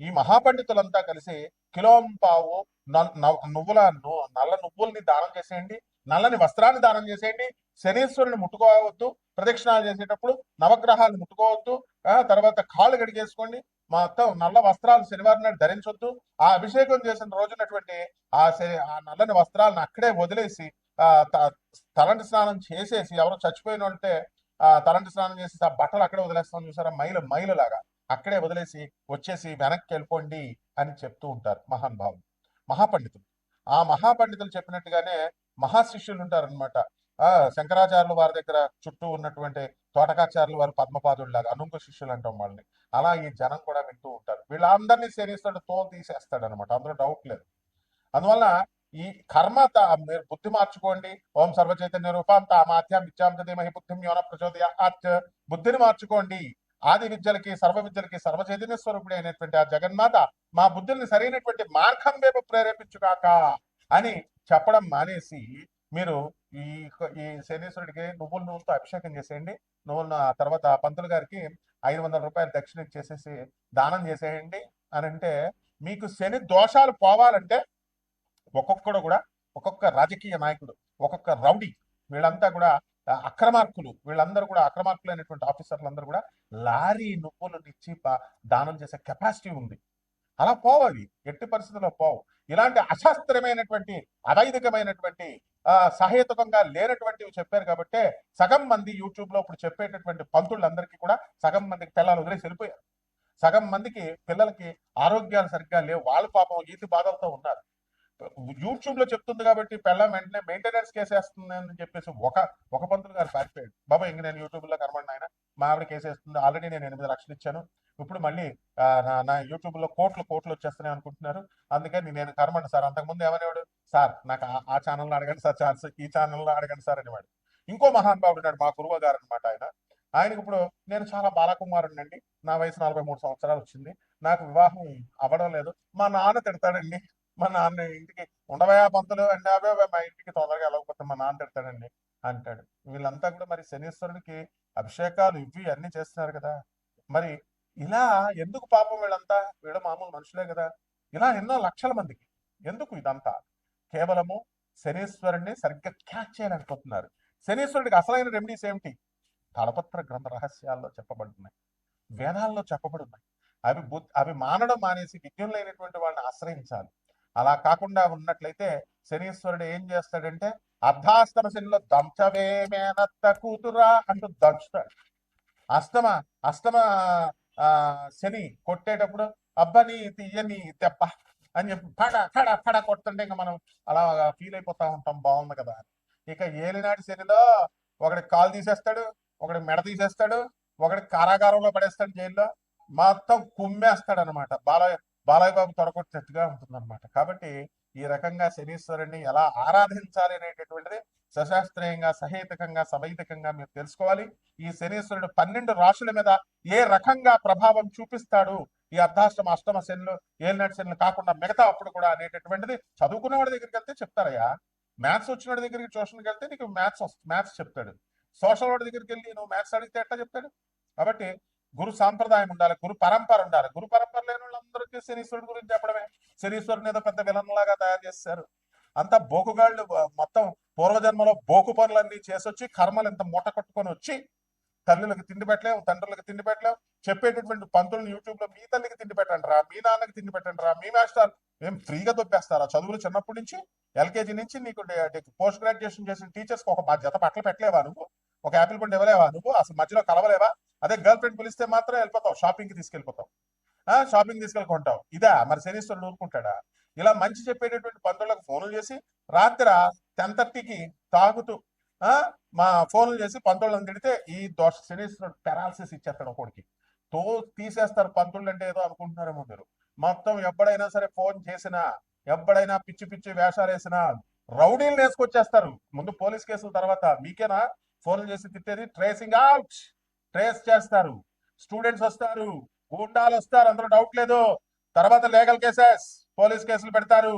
ఈ మహాపండితులంతా కలిసి కిలోంపావు నువ్వుల నల్ల నువ్వుల్ని దానం చేసేయండి నల్లని వస్త్రాన్ని దానం చేసేయండి శనీశ్వరుని ముట్టుకోవద్దు ప్రదక్షిణాలు చేసేటప్పుడు నవగ్రహాలు ముట్టుకోవద్దు ఆ తర్వాత కాళ్ళు గడిగేసుకోండి మొత్తం నల్ల వస్త్రాలు శనివారం నాడు ధరించొద్దు ఆ అభిషేకం చేసిన రోజునటువంటి ఆ ఆ నల్లని వస్త్రాలను అక్కడే వదిలేసి ఆ త- తలంటి స్నానం చేసేసి ఎవరో చచ్చిపోయిన ఉంటే ఆ తలంటి స్నానం చేసి ఆ బట్టలు అక్కడే వదిలేస్తాం చూసారా? మైలు మైలు లాగా అక్కడే వదిలేసి వచ్చేసి వెనక్కి వెళ్ళిపోండి అని చెప్తూ ఉంటారు మహానుభావులు మహాపండితులు. ఆ మహాపండితులు చెప్పినట్టుగానే మహాశిష్యులు ఉంటారనమాట ఆ శంకరాచార్యులు వారి దగ్గర చుట్టూ ఉన్నటువంటి తోటకాచార్యులు వారు పద్మపాదులు లాగా అనుంక శిష్యులు అంటాం వాళ్ళని. అలా ఈ జనం కూడా వింటూ ఉంటారు. వీళ్ళందరినీ సేవిస్తాడు తోలు తీసేస్తాడు అనమాట అందులో డౌట్ లేదు. అందువల్ల ఈ కర్మ మీరు బుద్ధి మార్చుకోండి. ఓం సర్వచైతన్య రూపం మాధ్యం ఇచ్చాం ధీమహి బుద్ధిం యోన ప్రచోదయ బుద్ధిని మార్చుకోండి. ఆది విద్యలకి సర్వ విద్యలకి సర్వచైతన్య స్వరూపుడి అయినటువంటి ఆ జగన్మాత మా బుద్ధుల్ని సరైనటువంటి మార్గం వైపు ప్రేరేపించుగాక అని చెప్పడం మానేసి మీరు ఈ ఈ శనీశ్వరుడికి నువ్వుల నూనెతో అభిషేకం చేసేయండి. నువ్వుల ఆ తర్వాత పంతులు గారికి ఐదు వందల రూపాయలు దక్షిణ ఇచ్చేసేసి దానం చేసేయండి అని అంటే మీకు శని దోషాలు పోవాలంటే ఒక్కొక్కడు కూడా ఒక్కొక్క రాజకీయ నాయకుడు ఒక్కొక్క రౌడీ వీళ్ళంతా కూడా అక్రమార్కులు వీళ్ళందరూ కూడా అక్రమార్కులైనటువంటి ఆఫీసర్లు అందరూ కూడా లారీ నువ్వులు ఇచ్చి దానం చేసే కెపాసిటీ ఉంది. అలా పోవు అవి. ఎట్టి పరిస్థితుల్లో పోవు. ఇలాంటి అశాస్త్రమైనటువంటి అవైదికమైనటువంటి సహేతుకంగా లేనటువంటివి చెప్పారు కాబట్టి సగం మంది యూట్యూబ్లో ఇప్పుడు చెప్పేటటువంటి పంతులందరికీ కూడా సగం మందికి పిల్లలు వదిలేసి వెళ్ళిపోయారు. సగం మందికి పిల్లలకి ఆరోగ్యాలు సరిగ్గా లేవు. వాళ్ళ పాపం ఈతి బాధలతో ఉన్నారు. యూట్యూబ్లో చెప్తుంది కాబట్టి పెళ్ళం వెంటనే మెయింటెనెన్స్ కేసేస్తుంది అని చెప్పేసి ఒక ఒక పంతులు గారు పారిపోయాడు. బాబా ఇంక నేను యూట్యూబ్లో కనబడిన ఆయన మా ఆవిడ కేసేస్తుంది. ఆల్రెడీ నేను ఎనిమిది లక్షలు ఇచ్చాను. ఇప్పుడు మళ్ళీ నా- యూట్యూబ్లో కోట్లు కోట్లు వచ్చేస్తున్నాయి అనుకుంటున్నారు. అందుకని నేను కనబడి సార్. అంతకుముందు ఏమనేవాడు సార్ నాకు ఆ- ఆ ఛానల్లో అడగండి సార్. ఛాన్స్ ఈ ఛానల్లో అడగండి సార్ అనేవాడు. ఇంకో మహానుభావుడు ఉన్నాడు మా గురువు గారు అనమాట ఆయన. ఆయనకి ఇప్పుడు నేను చాలా బాలకుమారుడిని అండి నా వయసు నలభై మూడు సంవత్సరాలు వచ్చింది. నాకు వివాహం అవ్వడం లేదు. మా నాన్న తిడతాడండి. మా నాన్న ఇంటికి ఉండవయా పంతులు అంటే అవే మా ఇంటికి తొందరగా వెళ్ళకపోతే మా నాన్న తిడతాడండి అంటాడు. వీళ్ళంతా కూడా మరి శనీశ్వరుడికి అభిషేకాలు ఇవి అన్ని చేస్తున్నారు కదా. మరి ఇలా ఎందుకు పాపం వీళ్ళంతా? వీళ్ళ మామూలు మనుషులే కదా. ఇలా ఎన్నో లక్షల మందికి. ఎందుకు ఇదంతా? కేవలము శనీశ్వరుణ్ణి సరిగ్గా క్యాచ్ చేయలేకపోతున్నారు. శనీశ్వరుడికి అసలైన రెమెడీస్ ఏమిటి? తలపత్ర గ్రంథ రహస్యాల్లో చెప్పబడుతున్నాయి. వేదాల్లో చెప్పబడున్నాయి. అవి బుద్ధి అవి మానడం మానేసి విద్యం లేనటువంటి వాళ్ళని ఆశ్రయించాలి. అలా కాకుండా ఉన్నట్లయితే శనీశ్వరుడు ఏం చేస్తాడంటే అర్ధాస్తమ శనిలో దంశవేమేనత్త కూతురా అంటూ దంచుతాడు. అస్తమ అస్తమ ఆ, శని కొట్టేటప్పుడు అబ్బని తీయని తెప్ప అని చెప్పి పడ ఫడ పడ కొడుతుంటే ఇంకా మనం అలా ఫీల్ అయిపోతా ఉంటాం బాగుంది కదా ఇక ఏలినాటి శనిలో ఒకటి కాలు తీసేస్తాడు ఒకటి మెడ తీసేస్తాడు ఒకటి కారాగారంలో పడేస్తాడు జైల్లో మొత్తం కుమ్మేస్తాడు అనమాట బాలయ్య బాలయ్య బాబు తొడగొట్టినట్టుగా ఉంటుందన్నమాట. కాబట్టి ఈ రకంగా శనీశ్వరుని ఎలా ఆరాధించాలి అనేటటువంటిది సశాస్త్రీయంగా సహేతకంగా సమైతకంగా మీరు తెలుసుకోవాలి. ఈ శనీశ్వరుడు పన్నెండు రాశుల మీద ఏ రకంగా ప్రభావం చూపిస్తాడు? ఈ అర్ధాష్టమ అష్టమ శనులు ఏలినాటి శనులు కాకుండా మిగతా అప్పుడు కూడా అనేటటువంటిది చదువుకున్న వాడి దగ్గరికి వెళ్తే చెప్తారయ్యా. మ్యాథ్స్ వచ్చిన వాడి దగ్గరికి ట్యూషన్కి వెళ్తే నీకు మ్యాథ్స్ మ్యాథ్స్ చెప్తాడు. సోషల్ వాడి దగ్గరికి వెళ్ళి నువ్వు మ్యాథ్స్ అడిగితే ఎట్లా చెప్తాడు? కాబట్టి గురు సాంప్రదాయం ఉండాలి గురు పరంపర ఉండాలి. గురు పరంపర లేని వాళ్ళందరికీ శనీశ్వరుడు గురించి చెప్పడమే. శనీశ్వరుని ఏదో పెద్ద విలన్ లాగా తయారు చేస్తారు అంతా బోకుగాళ్ళు మొత్తం పూర్వజన్మలో బోకు పనులన్నీ చేసొచ్చి కర్మలు ఇంత మూట కట్టుకొని వచ్చి తల్లులకు తిండి పెట్టలేము తండ్రులకు తిండి పెట్టలేము చెప్పేటటువంటి పంతులను యూట్యూబ్లో మీ తల్లికి తిండి పెట్టండి రా మీ నాన్నకి తిండి పెట్టండి రా మీ మాస్టర్ ఏం ఫ్రీగా దొబ్బేస్తారా చదువులు చిన్నప్పటి నుంచి ఎల్కేజీ నుంచి నీకు పోస్ట్ గ్రాడ్యుయేషన్ చేసిన టీచర్స్ ఒక మా జత బట్టలు పెట్టలేవా నువ్వు? ఒక యాపిల్ పండు ఇవ్వలేవా నువ్వు? అసలు మధ్యలో కలవలేవా? అదే గర్ల్ ఫ్రెండ్ పిలిస్తే మాత్రం వెళ్ళిపోతావు షాపింగ్కి తీసుకెళ్ళిపోతావు. ఆ షాపింగ్ తీసుకెళ్ళుకుంటావు. ఇదా మరి శనీశ్వరుడు ఊరుకుంటాడా? ఇలా మంచి చెప్పేటటువంటి పంతులకు ఫోన్లు చేసి రాత్రి టెన్ థర్టీకి తాగుతూ ఆ మా ఫోన్లు చేసి పంతులను తిడితే ఈ దోష శనీశ్వరుడు పెరాలసిస్ ఇచ్చేస్తాడు ఒకడికి. తో తీసేస్తారు పంతులు అంటే ఏదో అనుకుంటున్నారేమో మీరు. మొత్తం ఎప్పుడైనా సరే ఫోన్ చేసినా ఎప్పుడైనా పిచ్చి పిచ్చి వేషాలు వేసినా రౌడీలు వేసుకొచ్చేస్తారు. ముందు పోలీస్ కేసుల తర్వాత మీకేనా? ఫోన్లు చేసి తిట్టేది ట్రేసింగ్ అవుట్ ట్రేస్ చేస్తారు. స్టూడెంట్స్ వస్తారు. గుండాలు వస్తారు. అందులో డౌట్ లేదు. తర్వాత లీగల్ కేసెస్ పోలీస్ కేసులు పెడతారు.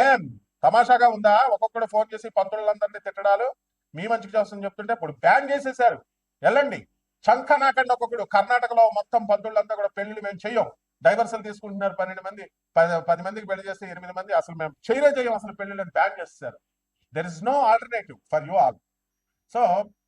ఏం? తమాషాగా ఉందా? ఒక్కొక్కడు ఫోన్ చేసి పంతులందరినీ తిట్టడాలు. మీ మంచికి చేస్తామని చెప్తుంటే ఇప్పుడు బ్యాన్ చేసేసారు వెళ్ళండి. చంక నాకండి ఒక్కొక్కడు. కర్ణాటకలో మొత్తం పంతులంతా కూడా పెళ్ళి మేము చెయ్యం. డైవర్సల్ తీసుకుంటున్నారు పన్నెండు మంది. పది పది మందికి పెళ్ళి చేస్తే ఎనిమిది మంది. అసలు మేము చేయలే చేయం అసలు పెళ్ళిళ్ళని బ్యాన్ చేస్తారు there is no alternative for you all so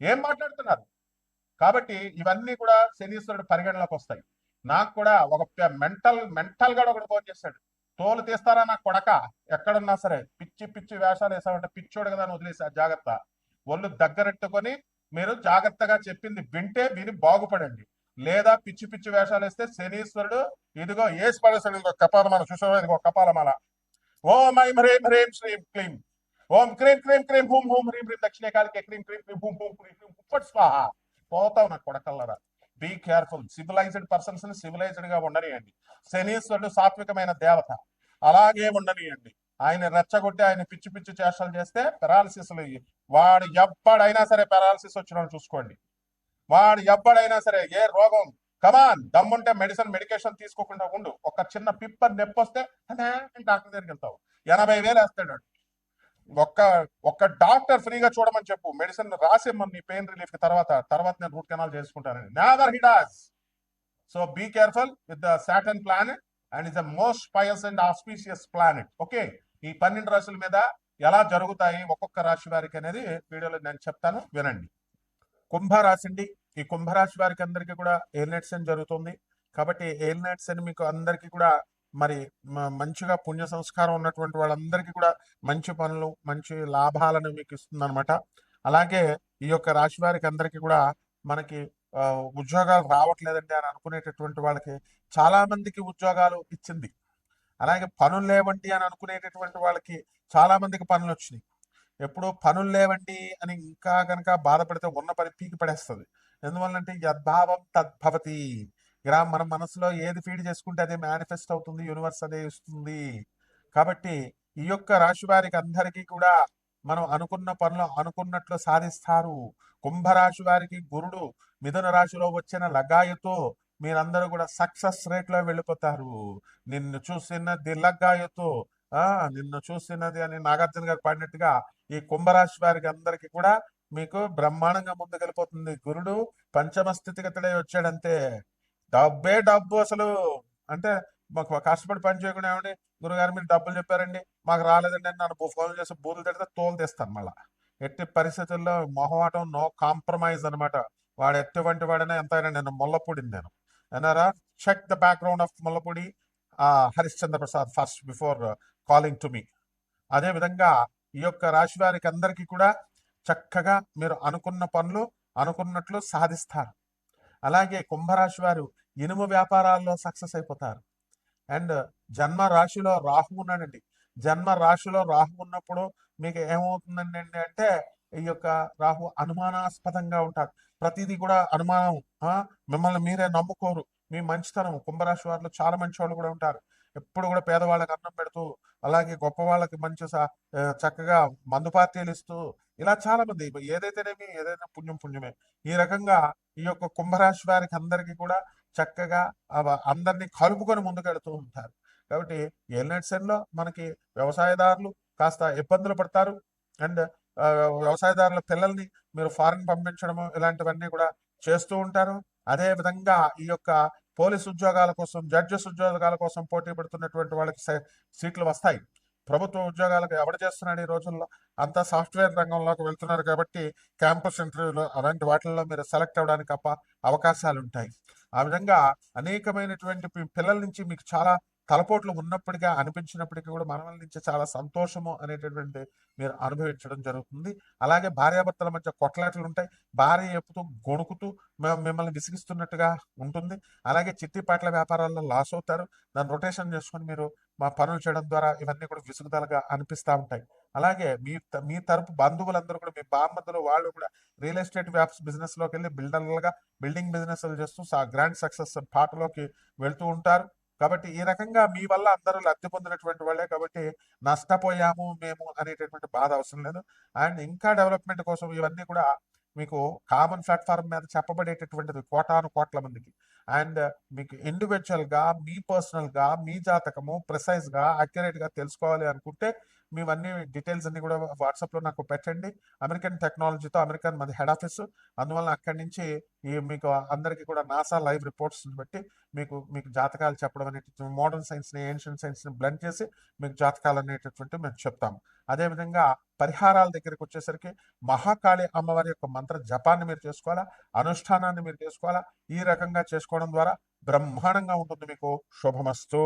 ఏం మాట్లాడుతున్నారు? కాబట్టి ఇవన్నీ కూడా శనీశ్వరుడు పరిగణలోకి వస్తాయి. నాకు కూడా ఒక మెంటల్ మెంటల్గా ఒకటి ఫోన్ చేస్తాడు తోలు తీస్తారా నా కొడక? ఎక్కడున్నా సరే పిచ్చి పిచ్చి వేషాలు వేసామంటే పిచ్చోడు కదా అని వదిలేసా జాగ్రత్త. ఒళ్ళు దగ్గరెట్టుకొని మీరు జాగ్రత్తగా చెప్పింది వింటే విని బాగుపడండి. లేదా పిచ్చి పిచ్చి వేషాలు వేస్తే శనీశ్వరుడు ఇదిగో ఏసి పడేస్తాడు ఇదిగో కపాలమాల చూసావా? ఇదిగో కపాలమాల. ఓం ఐం హ్రీం హ్రీం శ్రీం క్లీం. ఓం క్రీం క్రీం క్రీం హూం హూం హ్రీం హ్రీం దక్షిణ కాలికే క్రీం క్రీం క్రీం హూం హూం క్రీం హ్రీం ఉప్పట్ స్వాహ. పోతావు నా కొడకల్లరా. బీ కేర్ఫుల్ సివిలైజ్డ్ పర్సన్స్ని సివిలైజ్డ్గా ఉండనియండి. శనీశ్వరుడు సాత్వికమైన దేవత. అలాగే ఉండనియండి. ఆయన రెచ్చగొట్టి ఆయన పిచ్చి పిచ్చి చేష్టలు చేస్తే పెరాలసిస్ వాడు ఎవ్వడైనా సరే పెరాలసిస్ వచ్చిన చూసుకోండి. వాడు ఎవ్వడైనా సరే ఏ రోగం కమాన్ దమ్ముంటే మెడిసిన్ మెడికేషన్ తీసుకోకుండా ఉండు. ఒక చిన్న పిప్పర్ నొప్పి వస్తే డాక్టర్ దగ్గరికి వెళ్తావు. ఎనభై వేలు వేస్తాడు ఒక్క ఒక్క డాక్టర్ ఫ్రీగా చూడమని చెప్పు. మెడిసిన్ రాసేమ్మని నీ పెయిన్ రిలీఫ్కి తర్వాత తర్వాత నేను రూట్ కెనాల్ చేసుకుంటానని. Never hideous so be careful with the Saturn planet and is the most pious and auspicious planet okay ఈ పన్నెండు రాశుల మీద ఎలా జరుగుతాయి ఒక్కొక్క రాశి వారికి అనేది వీడియోలో నేను చెప్తాను. వినండి. కుంభరాశి అండి ఈ కుంభరాశి వారికి అందరికీ కూడా ఎయిర్నెట్స్ అని జరుగుతుంది. కాబట్టి ఎయిర్నెట్స్ అని మీకు అందరికీ కూడా మరి మ- మంచిగా పుణ్య సంస్కారం ఉన్నటువంటి వాళ్ళందరికీ కూడా మంచి పనులు మంచి లాభాలను మీకు ఇస్తుంది అనమాట అలాగే ఈ యొక్క రాశి వారికి అందరికీ కూడా మనకి ఉద్యోగాలు రావట్లేదండి అని అనుకునేటటువంటి వాళ్ళకి చాలా మందికి ఉద్యోగాలు ఇచ్చింది. అలాగే పనులు లేవండి అని అనుకునేటటువంటి వాళ్ళకి చాలా మందికి పనులు వచ్చినాయి. ఎప్పుడు పనులు లేవండి అని ఇంకా కనుక బాధపడితే ఉన్న పని పీకి పడేస్తుంది. ఎందువల్లంటే యద్భావం తద్భవతి. ఇలా మన మనసులో ఏది ఫీడ్ చేసుకుంటే అదే మేనిఫెస్ట్ అవుతుంది యూనివర్స్ అదే ఇస్తుంది. కాబట్టి ఈ యొక్క రాశి వారికి అందరికీ కూడా మనం అనుకున్న పనులు అనుకున్నట్లు సాధిస్తారు. కుంభరాశి వారికి గురుడు మిథున రాశిలో వచ్చిన లగాయతో మీరందరూ కూడా సక్సెస్ రేట్లో వెళ్ళిపోతారు. నిన్ను చూసినది లగాయతో ఆ నిన్ను చూసినది అని నాగార్జున గారు పాడినట్టుగా ఈ కుంభరాశి వారికి అందరికీ కూడా మీకు బ్రహ్మాండంగా ముందుకెళ్ళిపోతుంది. గురుడు పంచమ స్థితిగతుడే వచ్చాడంతే. డబ్బే డబ్బు అసలు. అంటే మాకు కష్టపడి పని చేయకుండా ఏమండి గురుగారు మీరు డబ్బులు చెప్పారండి మాకు రాలేదండి అని నన్ను ఫోన్ చేసి బూర్లు తిడితే తోలు తెస్తాను మళ్ళా. ఎట్టి పరిస్థితుల్లో మొహమాటం నో కాంప్రమైజ్ అనమాట వాడు ఎటువంటి వాడైనా ఎంత నేను. ముల్లపూడిని నేను అన్నారా check the background of Mullapudi Harishchandra Prasad first before calling to me అదే విధంగా ఈ యొక్క రాశి వారికి అందరికీ కూడా చక్కగా మీరు అనుకున్న పనులు అనుకున్నట్లు సాధిస్తారు. అలాగే కుంభరాశి వారు ఇనుము వ్యాపారాల్లో సక్సెస్ అయిపోతారు. అండ్ జన్మ రాశిలో రాహు ఉన్నాడండి. జన్మ రాశిలో రాహు ఉన్నప్పుడు మీకు ఏమవుతుందండి అంటే ఈ యొక్క రాహు అనుమానాస్పదంగా ఉంటారు. ప్రతిదీ కూడా అనుమానం. మిమ్మల్ని మీరే నమ్ముకోరు. మీ మంచితనం. కుంభరాశి వారిలో చాలా మంచి వాళ్ళు కూడా ఉంటారు. ఎప్పుడు కూడా పేదవాళ్ళకి అన్నం పెడుతూ అలాగే గొప్ప వాళ్ళకి మంచి చక్కగా మందు పార్టీలు ఇస్తూ ఇలా చాలా మంది ఏదైతేనేమి ఏదైనా పుణ్యం పుణ్యమే. ఈ రకంగా ఈ యొక్క కుంభరాశి వారికి అందరికీ కూడా చక్కగా అందరినీ కలుపుకొని ముందుకెడుతూ ఉంటారు. కాబట్టి ఏలినట్ మనకి వ్యవసాయదారులు కాస్త ఇబ్బందులు పడతారు. అండ్ వ్యవసాయదారుల పిల్లల్ని మీరు ఫారెన్ పంపించడము ఇలాంటివన్నీ కూడా చేస్తూ ఉంటారు. అదే విధంగా ఈ యొక్క పోలీస్ ఉద్యోగాల కోసం జడ్జెస్ ఉద్యోగాల కోసం పోటీ పడుతున్నటువంటి వాళ్ళకి సీట్లు వస్తాయి. ప్రభుత్వ ఉద్యోగాలకు ఎవడు చేస్తున్నాడు ఈ రోజుల్లో? అంతా సాఫ్ట్వేర్ రంగంలోకి వెళ్తున్నారు కాబట్టి క్యాంపస్ ఇంటర్వ్యూలో అలాంటి వాటిల్లో మీరు సెలెక్ట్ అవ్వడానికి తప్ప అవకాశాలు ఉంటాయి ఆ విధంగా అనేకమైనటువంటి పిల్లల నుంచి మీకు చాలా తలపోట్లు ఉన్నప్పటికీ అనిపించినప్పటికీ కూడా మనవల నుంచి చాలా సంతోషము అనేటటువంటి మీరు అనుభవించడం జరుగుతుంది. అలాగే భార్యాభర్తల మధ్య కొట్లాటలు ఉంటాయి. భార్య ఎప్పుతూ గొణుకుతూ మ- మిమ్మల్ని విసిగిస్తున్నట్టుగా ఉంటుంది. అలాగే చిట్టి పాటల వ్యాపారాల్లో లాస్ అవుతారు. దాన్ని రొటేషన్ చేసుకొని మీరు మా పనులు చేయడం ద్వారా ఇవన్నీ కూడా విసుగుదలగా అనిపిస్తూ ఉంటాయి. అలాగే మీ త- మీ తరపు బంధువులందరూ కూడా మీ బామ్మతులు వాళ్ళు కూడా రియల్ ఎస్టేట్ వ్యాప్స్ బిజినెస్లోకి వెళ్ళి బిల్డర్లుగా బిల్డింగ్ బిజినెస్లు చేస్తూ గ్రాండ్ సక్సెస్ పాటలోకి వెళ్తూ ఉంటారు. కాబట్టి ఈ రకంగా మీ వల్ల అందరూ లబ్ధి పొందినటువంటి వాళ్ళే కాబట్టి నష్టపోయాము మేము అనేటటువంటి బాధ అవసరం లేదు. అండ్ ఇంకా డెవలప్మెంట్ కోసం ఇవన్నీ కూడా మీకు కామన్ ప్లాట్ఫామ్ మీద చెప్పబడేటటువంటిది కోటాను కోట్ల మందికి. అండ్ మీకు ఇండివిజువల్గా మీ పర్సనల్గా మీ జాతకము ప్రిసైజ్గా అక్యురేట్గా తెలుసుకోవాలి అనుకుంటే మీవన్నీ డీటెయిల్స్ అన్ని కూడా వాట్సాప్లో నాకు పెట్టండి. అమెరికన్ టెక్నాలజీతో అమెరికన్ మాది హెడ్ ఆఫీస్ అందువల్ల అక్కడి నుంచి ఈ మీకు అందరికీ కూడా నాసా లైవ్ రిపోర్ట్స్ బట్టి మీకు మీకు జాతకాలు చెప్పడం అనేటటువంటి మోడర్న్ సైన్స్ని ఏన్షియన్ సైన్స్ని బ్లెండ్ చేసి మీకు జాతకాలు అనేటటువంటి మేము చెప్తాము. అదేవిధంగా పరిహారాల దగ్గరికి వచ్చేసరికి మహాకాళి అమ్మవారి యొక్క మంత్ర జపాన్ని మీరు చేసుకోవాలా? అనుష్ఠానాన్ని మీరు చేసుకోవాలా? ఈ రకంగా చేసుకోవడం ద్వారా బ్రహ్మాండంగా ఉంటుంది మీకు. శుభమస్తు.